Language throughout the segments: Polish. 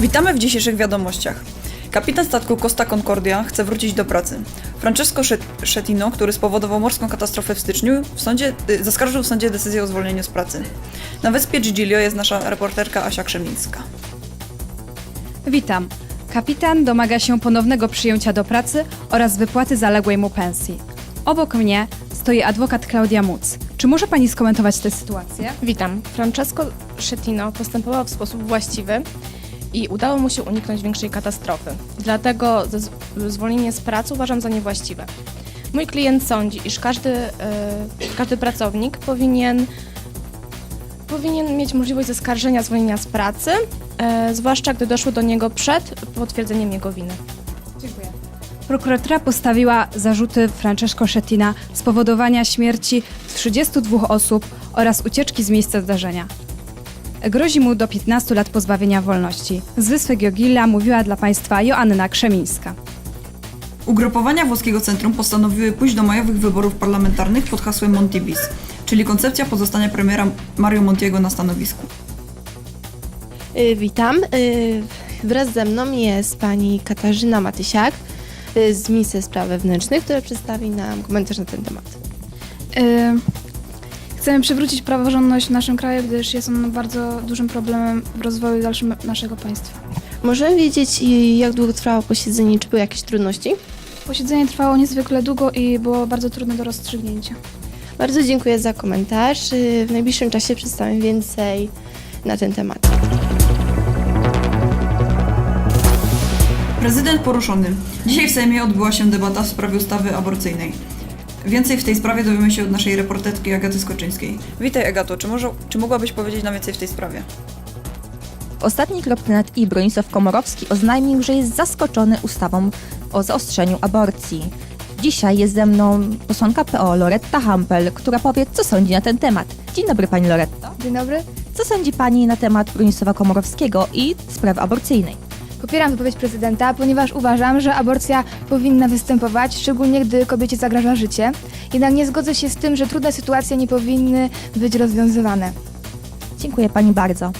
Witamy w dzisiejszych wiadomościach. Kapitan statku Costa Concordia chce wrócić do pracy. Francesco Szet- Schettino, który spowodował morską katastrofę w styczniu, w sądzie, y, zaskarżył w sądzie decyzję o zwolnieniu z pracy. Na wyspie Giglio jest nasza reporterka Asia Krzemińska. Witam. Kapitan domaga się ponownego przyjęcia do pracy oraz wypłaty zaległej mu pensji. Obok mnie stoi adwokat Klaudia Muc. Czy może pani skomentować tę sytuację? Witam. Francesco Schettino postępował w sposób właściwy i udało mu się uniknąć większej katastrofy. Dlatego zwolnienie z pracy uważam za niewłaściwe. Mój klient sądzi, iż każdy, e, każdy pracownik powinien, powinien mieć możliwość zaskarżenia zwolnienia z pracy, e, zwłaszcza gdy doszło do niego przed potwierdzeniem jego winy. Dziękuję. Prokuratura postawiła zarzuty Francesco Schettina spowodowania śmierci 32 osób oraz ucieczki z miejsca zdarzenia. Grozi mu do 15 lat pozbawienia wolności. Z wyspy Giogilla mówiła dla Państwa Joanna Krzemińska. Ugrupowania włoskiego centrum postanowiły pójść do majowych wyborów parlamentarnych pod hasłem Monti Bis, czyli koncepcja pozostania premiera Mario Montiego na stanowisku. Y, Witam. Y, Wraz ze mną jest pani Katarzyna Matysiak y, z Ministerstwa Spraw Wewnętrznych, która przedstawi nam komentarz na ten temat. Chcemy przywrócić praworządność w naszym kraju, gdyż jest on bardzo dużym problemem w rozwoju dalszym naszego państwa. Możemy wiedzieć, y, jak długo trwało posiedzenie, czy były jakieś trudności? Posiedzenie trwało niezwykle długo i było bardzo trudne do rozstrzygnięcia. Bardzo dziękuję za komentarz. Y, W najbliższym czasie przedstawię więcej na ten temat. Prezydent poruszony. Dzisiaj w Sejmie odbyła się debata w sprawie ustawy aborcyjnej. Więcej w tej sprawie dowiemy się od naszej reporterki Agaty Skoczyńskiej. Witaj Agato, czy, może, czy mogłabyś powiedzieć nam więcej w tej sprawie? Ostatni Kropnet i Bronisław Komorowski oznajmił, że jest zaskoczony ustawą o zaostrzeniu aborcji. Dzisiaj jest ze mną posłanka PO Loretta Hampel, która powie, co sądzi na ten temat. Dzień dobry Pani Loretto. Dzień dobry. Co sądzi Pani na temat Bronisława Komorowskiego i sprawy aborcyjnej? Popieram wypowiedź prezydenta, ponieważ uważam, że aborcja powinna występować, szczególnie gdy kobiecie zagraża życie. Jednak nie zgodzę się z tym, że trudne sytuacje nie powinny być rozwiązywane. Dziękuję Pani bardzo.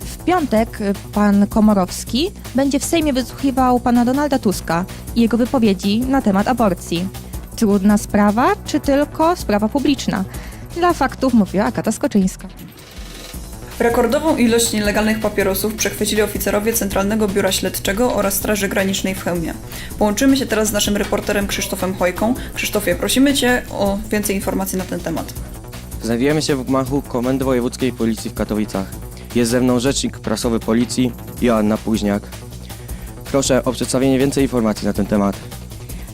W piątek y, pan Komorowski będzie w Sejmie wysłuchiwał pana Donalda Tuska i jego wypowiedzi na temat aborcji. Trudna sprawa, czy tylko sprawa publiczna? Dla faktów mówiła Agata Skoczyńska. Rekordową ilość nielegalnych papierosów przechwycili oficerowie Centralnego Biura Śledczego oraz Straży Granicznej w Chełmie. Połączymy się teraz z naszym reporterem Krzysztofem Chojką. Krzysztofie, prosimy Cię o więcej informacji na ten temat. Znajdujemy się w gmachu Komendy Wojewódzkiej Policji w Katowicach. Jest ze mną rzecznik prasowy Policji Joanna Późniak. Proszę o przedstawienie więcej informacji na ten temat.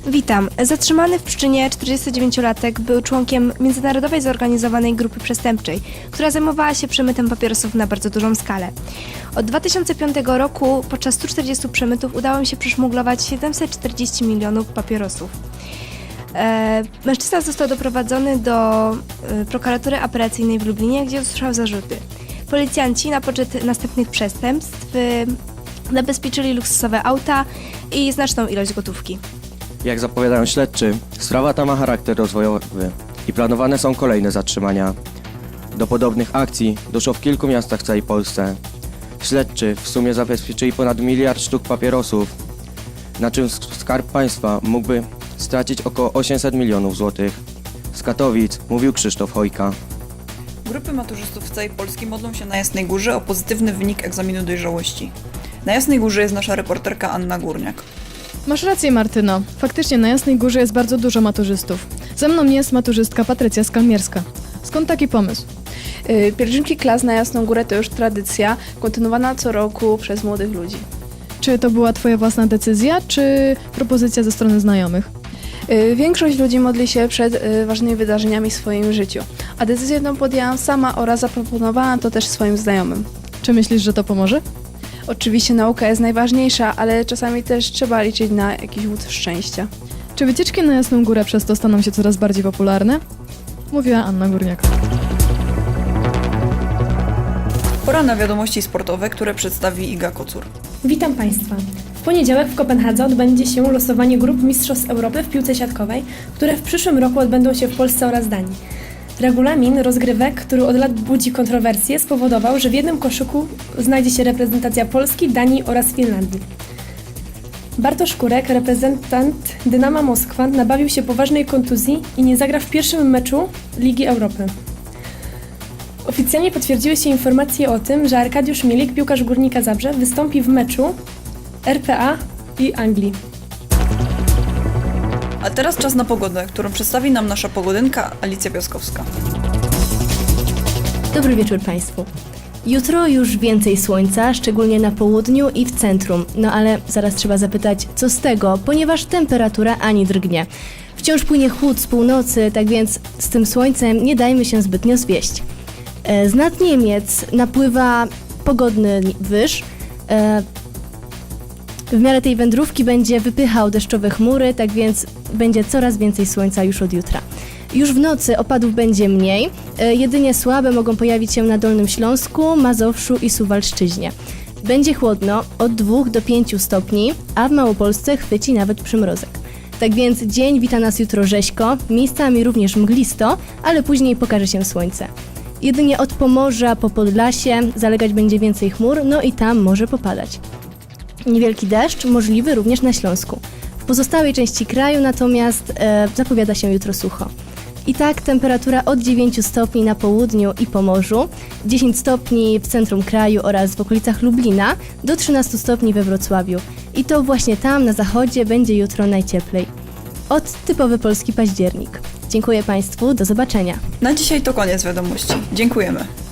Witam. Zatrzymany w Pszczynie 49-latek był członkiem międzynarodowej zorganizowanej grupy przestępczej, która zajmowała się przemytem papierosów na bardzo dużą skalę. Od 2005 roku podczas 140 przemytów udało mi się przeszmuglować 740 milionów papierosów. E, mężczyzna został doprowadzony do e, prokuratury operacyjnej w Lublinie, gdzie usłyszał zarzuty. Policjanci na poczet następnych przestępstw e, zabezpieczyli luksusowe auta i znaczną ilość gotówki. Jak zapowiadają śledczy, sprawa ta ma charakter rozwojowy i planowane są kolejne zatrzymania. Do podobnych akcji doszło w kilku miastach w całej Polsce. Śledczy w sumie zabezpieczyli ponad miliard sztuk papierosów, na czym sk- Skarb Państwa mógłby stracić około 800 milionów złotych. Z Katowic mówił Krzysztof Chojka. Grupy maturzystów w całej Polski modlą się na Jasnej Górze o pozytywny wynik egzaminu dojrzałości. Na Jasnej Górze jest nasza reporterka Anna Górniak. Masz rację, Martyno. Faktycznie na Jasnej Górze jest bardzo dużo maturzystów. Ze mną jest maturzystka Patrycja Skalmierska. Skąd taki pomysł? Y, Pielgrzymki klas na Jasną Górę to już tradycja, kontynuowana co roku przez młodych ludzi. Czy to była twoja własna decyzja, czy propozycja ze strony znajomych? Y, Większość ludzi modli się przed y, ważnymi wydarzeniami w swoim życiu, a decyzję tę podjęłam sama oraz zaproponowałam to też swoim znajomym. Czy myślisz, że to pomoże? Oczywiście nauka jest najważniejsza, ale czasami też trzeba liczyć na jakiś wód szczęścia. Czy wycieczki na Jasną Górę przez to staną się coraz bardziej popularne? Mówiła Anna Górniak. Pora na wiadomości sportowe, które przedstawi Iga Kocur. Witam Państwa. W poniedziałek w Kopenhadze odbędzie się losowanie grup Mistrzostw Europy w piłce siatkowej, które w przyszłym roku odbędą się w Polsce oraz Danii. Regulamin rozgrywek, który od lat budzi kontrowersje, spowodował, że w jednym koszyku znajdzie się reprezentacja Polski, Danii oraz Finlandii. Bartosz Kurek, reprezentant Dynama Moskwa, nabawił się poważnej kontuzji i nie zagra w pierwszym meczu Ligi Europy. Oficjalnie potwierdziły się informacje o tym, że Arkadiusz Milik, piłkarz Górnika Zabrze, wystąpi w meczu RPA i Anglii. Teraz czas na pogodę, którą przedstawi nam nasza pogodynka Alicja Piaskowska. Dobry wieczór Państwu. Jutro już więcej słońca, szczególnie na południu i w centrum. No ale zaraz trzeba zapytać, co z tego, ponieważ temperatura ani drgnie. Wciąż płynie chłód z północy, tak więc z tym słońcem nie dajmy się zbytnio zwieść. E, Z nad Niemiec napływa pogodny wyż. W miarę tej wędrówki będzie wypychał deszczowe chmury, tak więc będzie coraz więcej słońca już od jutra. Już w nocy opadów będzie mniej, e, jedynie słabe mogą pojawić się na Dolnym Śląsku, Mazowszu i Suwalszczyźnie. Będzie chłodno od 2 do 5 stopni, a w Małopolsce chwyci nawet przymrozek. Tak więc dzień wita nas jutro rzeźko, miejscami również mglisto, ale później pokaże się słońce. Jedynie od Pomorza po Podlasie zalegać będzie więcej chmur, no i tam może popadać. Niewielki deszcz możliwy również na Śląsku. W pozostałej części kraju natomiast e, zapowiada się jutro sucho. I tak temperatura od 9 stopni na południu i Pomorzu, 10 stopni w centrum kraju oraz w okolicach Lublina, do 13 stopni we Wrocławiu. I to właśnie tam na zachodzie będzie jutro najcieplej. Od typowy polski październik. Dziękuję Państwu, do zobaczenia. Na dzisiaj to koniec wiadomości. Dziękujemy.